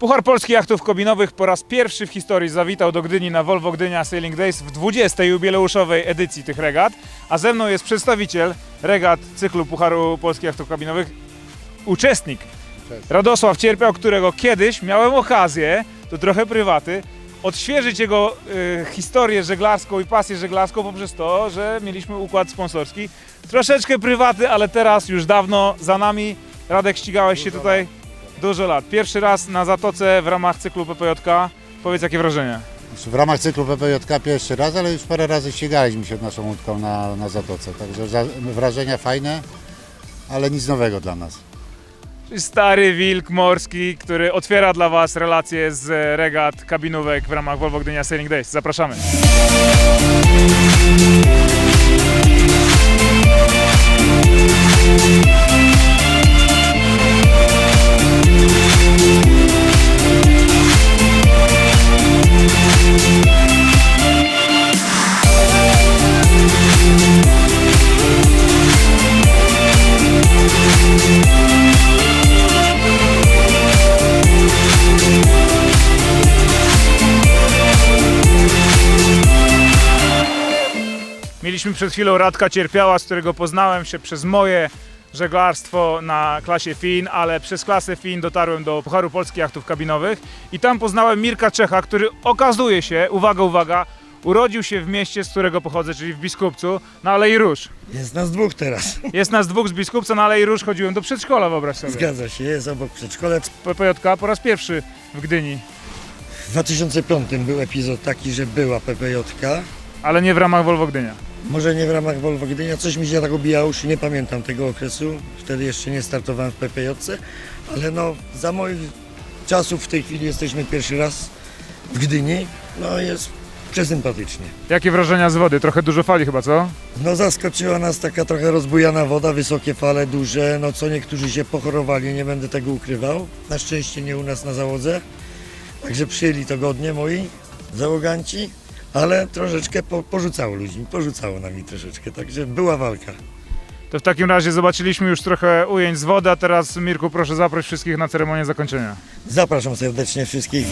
Puchar Polski Jachtów Kabinowych po raz pierwszy w historii zawitał do Gdyni na Volvo Gdynia Sailing Days w 20. jubileuszowej edycji tych regat, a ze mną jest przedstawiciel regat cyklu Pucharu Polskich Jachtów Kabinowych, uczestnik Radosław Cierpiał, którego kiedyś miałem okazję, to trochę prywaty, odświeżyć jego y, historię żeglarską i pasję żeglarską poprzez to, że mieliśmy układ sponsorski. Troszeczkę prywaty, ale teraz już dawno za nami. Radek, ścigałeś się tutaj dużo lat. Pierwszy raz na Zatoce w ramach cyklu PPJK. Powiedz, jakie wrażenia? W ramach cyklu PPJK pierwszy raz, ale już parę razy ścigaliśmy się naszą łódką na, na Zatoce, także za, wrażenia fajne, ale nic nowego dla nas. Stary wilk morski, który otwiera dla Was relacje z regat kabinówek w ramach Volvo Gdynia Sailing Days. Zapraszamy. Mieliśmy przed chwilą Radka Cierpiała, z którego poznałem się przez moje żeglarstwo na klasie FIN, ale przez klasę FIN dotarłem do Pucharu Polskich Jachtów Kabinowych i tam poznałem Mirka Czecha, który okazuje się, uwaga, uwaga, urodził się w mieście, z którego pochodzę, czyli w Biskupcu, na Alei Róż. Jest nas dwóch teraz. Jest nas dwóch z Biskupca, na Alei Róż chodziłem do przedszkola, wyobraź sobie. Zgadza się, jest obok przedszkola. PPJK po raz pierwszy w Gdyni, W 2005 był epizod taki, że była PPJK. ale nie w ramach Volvo Gdynia. Może nie w ramach Volvo Gdynia, coś mi się tak obijało, już nie pamiętam tego okresu. Wtedy jeszcze nie startowałem w PPJ, ale no za moich czasów w tej chwili jesteśmy pierwszy raz w Gdyni. No jest przesympatycznie. Jakie wrażenia z wody? Trochę dużo fali chyba, co? No zaskoczyła nas taka trochę rozbujana woda, wysokie fale, duże, no co niektórzy się pochorowali, nie będę tego ukrywał. Na szczęście nie u nas na załodze, także przyjęli to godnie moi załoganci, ale troszeczkę po, porzucało ludzi, porzucało nami troszeczkę, także była walka. To w takim razie zobaczyliśmy już trochę ujęć z wody, a teraz Mirku proszę zaproś wszystkich na ceremonię zakończenia. Zapraszam serdecznie wszystkich.